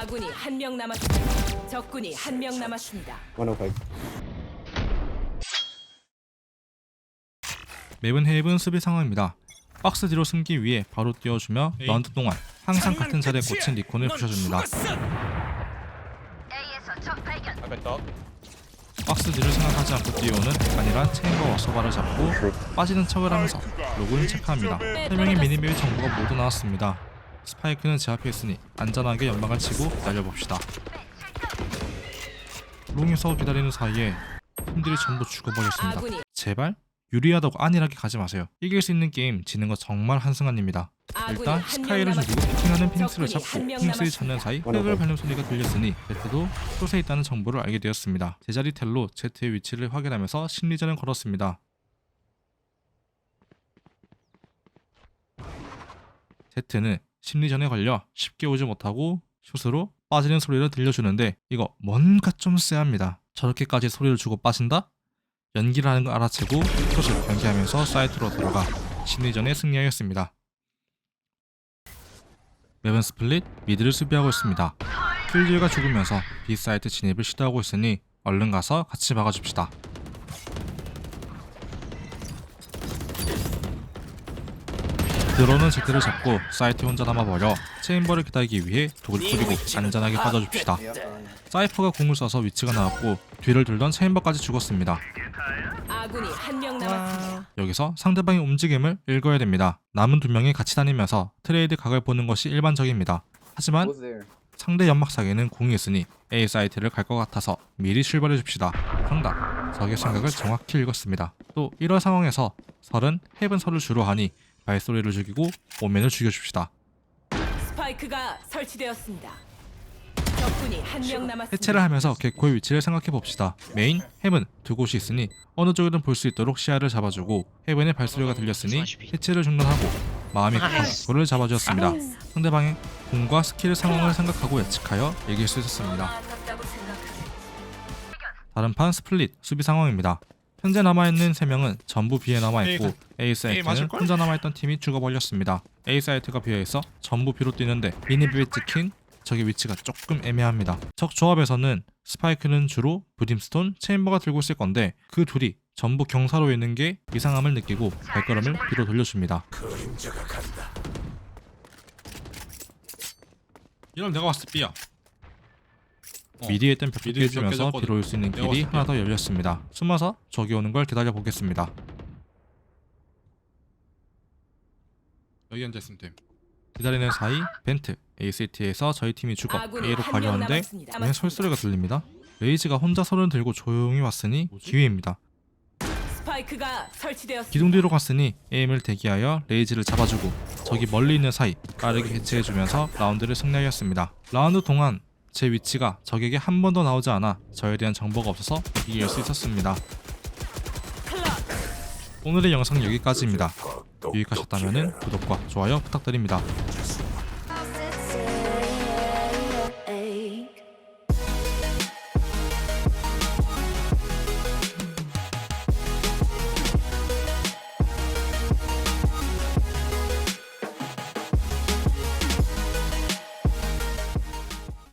아군이 한 명 남았습니다. 적군이 한 명 남았습니다. 105. 맵은 헤이븐 수비 상황입니다. 박스 뒤로 숨기 위해 바로 띄워주며 라운드 동안 항상 같은 자리에 꽂힌 리콘을 부셔줍니다. 박스 뒤를 생각하지 않고 뛰어오는 아니란 체인과 워서바를 잡고 빠지는 척을 하면서 로그를 체크합니다. 3명의 미니맵의 정보가 모두 나왔습니다. 스파이크는 제 앞에 있으니 안전하게 연막을 치고 날려봅시다. 롱에서 기다리는 사이에 팀들이 전부 죽어버렸습니다. 제발 유리하다고 안일하게 가지 마세요. 이길 수 있는 게임 지는 거 정말 한순간입니다. 아군이 일단 스카이를 남았습니다. 피킹하는 적군이 잡고 남았습니다. 잡는 사이. 흙을 밟는 소리가 들렸으니 제트도 숏에 있다는 정보를 알게 되었습니다. 제자리 텔로 제트의 위치를 확인하면서 심리전을 걸었습니다. 제트는 심리전에 걸려 쉽게 오지 못하고 숏으로 빠지는 소리를 들려주는데 이거 뭔가 좀 쎄합니다. 저렇게까지 소리를 주고 빠진다? 연기를 하는 걸 알아채고 숏을 변기하면서 사이트로 들어가 심리전에 승리하였습니다. 맵은 스플릿 미드를 수비하고 있습니다. 킬리가 죽으면서 B 사이트 진입을 시도하고 있으니 얼른 가서 같이 막아줍시다. 드론은 제트를 잡고 사이트 혼자 남아버려 체인버를 기다리기 위해 독을 뿌리고 안전하게 빠져줍시다. 사이퍼가 공을 써서 위치가 나왔고 뒤를 돌던 체인버까지 죽었습니다. 아군이 한 명 남았습니다. 여기서 상대방의 움직임을 읽어야 됩니다. 남은 두 명이 같이 다니면서 트레이드 각을 보는 것이 일반적입니다. 하지만? 상대 연막사기에는 공이 있으니 A 사이트를 갈 것 같아서 미리 출발해 줍시다. 정답. 적의 생각을 정확히 읽었습니다. 또 이런 상황에서 설은 헤븐 설을 주로 하니 발소리를 죽이고 오면을 죽여줍시다. 스파이크가 설치되었습니다. 적군이 한 명 남았습니다. 해체를 하면서 개코의 위치를 생각해 봅시다. 메인, 헤븐 두 곳이 있으니 어느 쪽이든 볼 수 있도록 시야를 잡아주고 헤븐의 발소리가 들렸으니 해체를 중단하고 마음이 급한 골을 잡아주었습니다. 상대방의 공과 스킬 상황을 생각하고 예측하여 이길 수 있었습니다. 다른 판 스플릿 수비 상황입니다. 현재 남아있는 3명은 전부 B에 남아있고 A 사이트는 혼자 남아있던 팀이 죽어버렸습니다. A 사이트가 비어있어 전부 B로 뛰는데 미니맵에 찍힌 적의 위치가 조금 애매합니다. 적 조합에서는 스파이크는 주로 브림스톤, 체인버가 들고 있을 건데 그 둘이 전부 경사로 있는 게 이상함을 느끼고 발걸음을 B로 돌려줍니다. 이러면 내가 왔을 B야. 벽 미리 해주면서 몇개 B로 올수 있는 내가 길이 하나 더 열렸습니다. 숨어서 적이 오는 걸 기다려 보겠습니다. 여기 앉아 있으면 돼. 기다리는 사이 벤트 ACT에서 저희 팀이 죽어 A로 가려는데. 왜 설소리가 들립니다. 레이즈가 혼자 손을 들고 조용히 왔으니 뭐지? 기회입니다. 스파이크가 설치되었습니다. 기둥 뒤로 갔으니 에임을 대기하여 레이즈를 잡아주고 적이 멀리 있는 사이 빠르게 해체해주면서 라운드를 승리하였습니다. 라운드 동안 제 위치가 적에게 한 번도 나오지 않아 저에 대한 정보가 없어서 이길 수 있었습니다. 오늘의 영상 여기까지입니다. 유익하셨다면 구독과 좋아요 부탁드립니다.